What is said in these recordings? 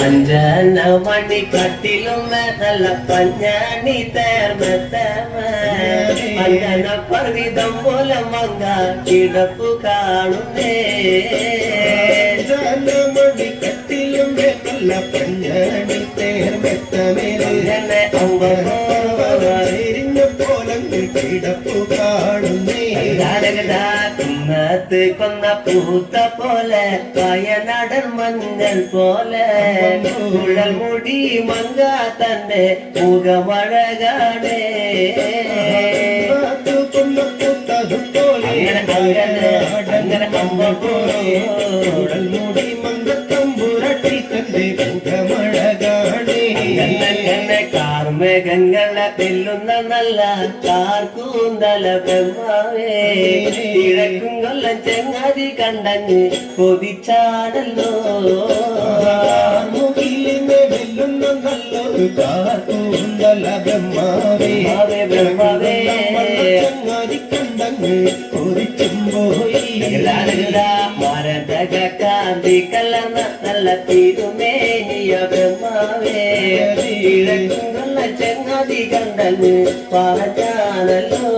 അഞ്ചന മണി കട്ടിലും നല്ല പഞ്ഞാണി തേർമത്തമ അഞ്ചന പർവിതം പോലെ മങ്ക കിടപ്പു കാണുന്നേ ജനമണി കട്ടിലും നല്ല പഞ്ഞാണി പോലങ്ങൾ കിടപ്പു കാണുന്നേ കുന്നത്ത് കൊന്ന പൂത്ത പോലെ വയനാടൻ മഞ്ഞൾ പോലെ കുഴൽ മുടി മങ്ക തന്നെ മുഖമഴകാണേ കാത്തു കൊന്ന പൂത്തതും പോലെ അങ്ങനെ അങ്ങനെ അങ്ങനെ അമ്പ ഉടൽ മൂടി മങ്കത്തമ്പുരട്ടി തന്റെ മുഖമഴ തെല്ലുന്ന നല്ല കാർക്കൂന്തല ബ്രഹ്മാവേ കിഴക്കും കൊല്ലം ചെങ്ങാതി കണ്ടങ്ങ് കൊതിച്ചാടല്ലോ. വെല്ലുന്ന നല്ലൊരു കാർക്കൂന്തല ബ്രഹ്മാവേ ബ്രഹ്മാവേ. ചങ്ങാതി കണ്ടങ്ങ് കൊതിച്ചും പോയി മരതക കാന്തി കലർന്ന നല്ല തിരുമേനിയ ബ്രഹ്മാവേ. കിഴക്കും കൊല്ലം ചെങ്ങാതി കണ്ടങ്ങ് പറഞ്ഞാണല്ലോ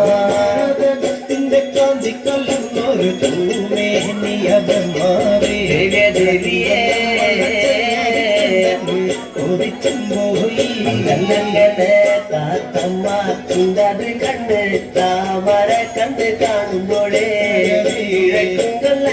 ഭാരതത്തിന്റെ കാന്തി കലർന്നൊരു തൂമേനിയ ബ്രഹ്മാവേ ദേവിയെ ദേവിയേ കൊതിച്ചും പോയി കണ്ണങ്ങനെ താത്തമ്മ കുണ്ടത് കണ്ട് താമര കണ്ട് കാണുമ്പോഴേ കിഴക്കും കൊല്ല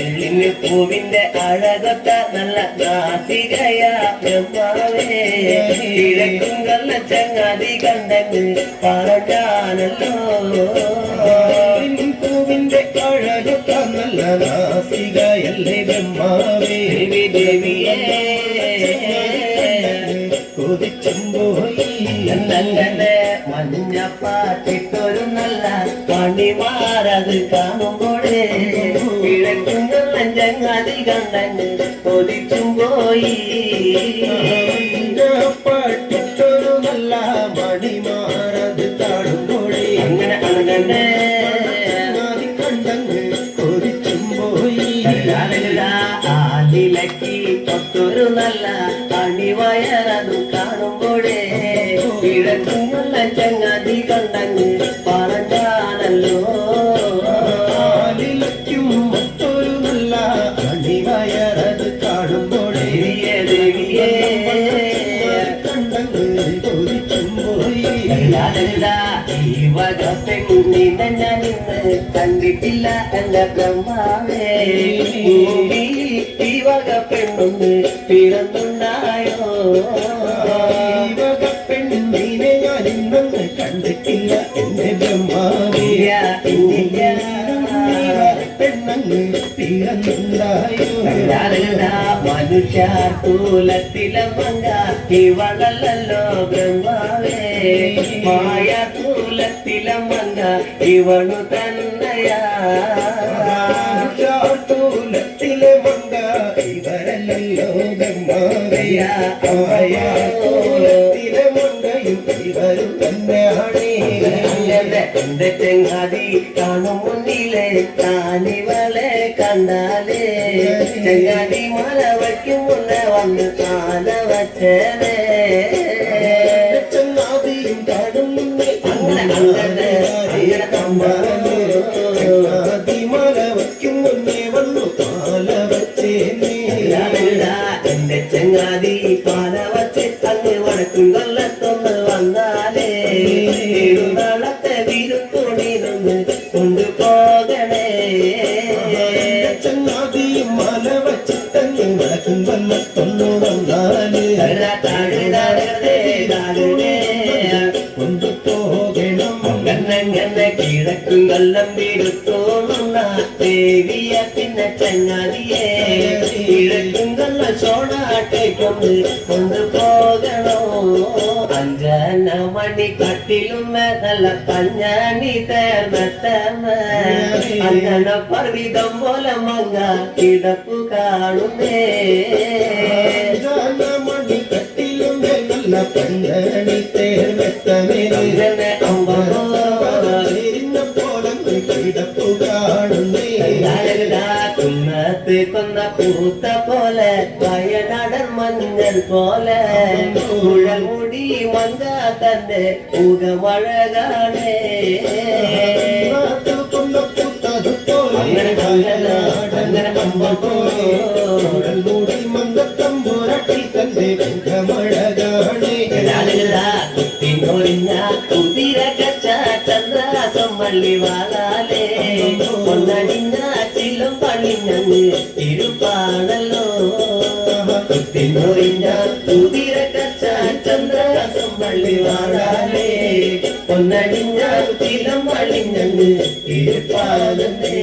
എള്ളിന് പൂവിന്റെ അഴകൊത്ത നല്ല നാസികയ ബ്രഹ്മാവേ കിഴക്കും കൊല്ല ചങ്ങാതി കണ്ടങ്ങ് പറഞ്ഞാണല്ലോ പൂവിന്റെ അഴകൊത്ത നല്ല നാസികയല്ലേ ബ്രഹ്മാവേ ദേവി ദേവിയേ കൊതിച്ചും പോയി നല്ലങ്ങനെ പണിമാരത് കാണുമ്പോഴേ കിഴക്കും കൊല്ലം ചങ്ങാതി കണ്ടങ്ങ് കൊതിച്ചും പോയി പാട്ടിട്ടൊരു നല്ല മണിമാറത് കാണുമ്പോഴേ അങ്ങനെ അങ്ങനെ കണ്ടങ്ങ് കൊതിച്ചും പോയി ആലിലക്കി തൊട്ടൊരു നല്ല അണിവയറതു കാണുമ്പോഴേ കിഴക്കും കൊല്ലം ചങ്ങാതി കണ്ടങ്ങ് കണ്ടിട്ടില്ല എന്റെ ബ്രഹ്മാവേ. ഈ വക പെണ്ണൊന്ന് പിറന്നുണ്ടായോ? ദൈവക പെണ്ണിനെ ഞാൻ ഇന്നൊന്ന് കണ്ടിട്ടില്ല എന്റെ ബ്രഹ്മാവേ. പെണ്ണങ്ങ് പിറന്നുണ്ടായോ? ഇവളല്ലോ ബ്രഹ്മാവേ. മായ തൂലത്തിലെ ഇവണു ഇവളു തന്നയാ ൂലത്തിലെ മങ്ക ഇവരല്ലോ ബ്രഹ്മാവേ ആയാലത്തിലെ മങ്കയും ഇവരും തന്നെയാണേ എന്റെ ചെങ്ങാതി കാണും മുന്നിലെ. താനിവളെ കണ്ടാലേ. ചെങ്ങാതി മല വയ്ക്കും മുന്നേ വന്ന് കാല വച്ചേനേ ചെങ്ങാതിയും കാടും മുന്നേ അങ്ങനെ അങ്ങനെ അങ്ങനെ വച്ചിട്ടങ്ങ് വടക്കും വന്നത്തൊന്നു വന്നാൽ കൊണ്ടുപോകണം കണ്ണങ്ങനെ കിഴക്കും കൊല്ലം വിരുത്തോണുന്ന ദേവിയ പിന്നെ ചങ്ങാതിയെ കിഴക്കും കൊല്ല സോണാട്ടേക്കൊന്ന് കൊണ്ടുപോകണോ? അഞ്ചന മണി കട്ടിലും മേഘല പഞ്ഞാണി തേർന്നത്തമ്മ. അങ്ങനെ പർവിതം പോലെ മങ്ങ കിടപ്പു കാണുന്നേ. മണി കട്ടിലും നല്ല പന്തണി തേർമെത്തമേ கொந்த பூத்த போல வயநாடர் மஞ்சள் போல. குழமுடி மங்க தந்து உகமழகானே உதிர கச்சா சந்திரா சொம்மல்லி வாழாலே. പണിഞ്ഞങ്ങ് ഇരുപ്പാണല്ലോ കുത്തിനൊളിഞ്ഞ കുതിര കച്ച ചന്ദ്രകാസം പള്ളി വാടാലേ ഒന്നടിഞ്ഞ ചിലും പണിഞ്ഞങ്ങ് ഇരുപ്പാണല്ലേ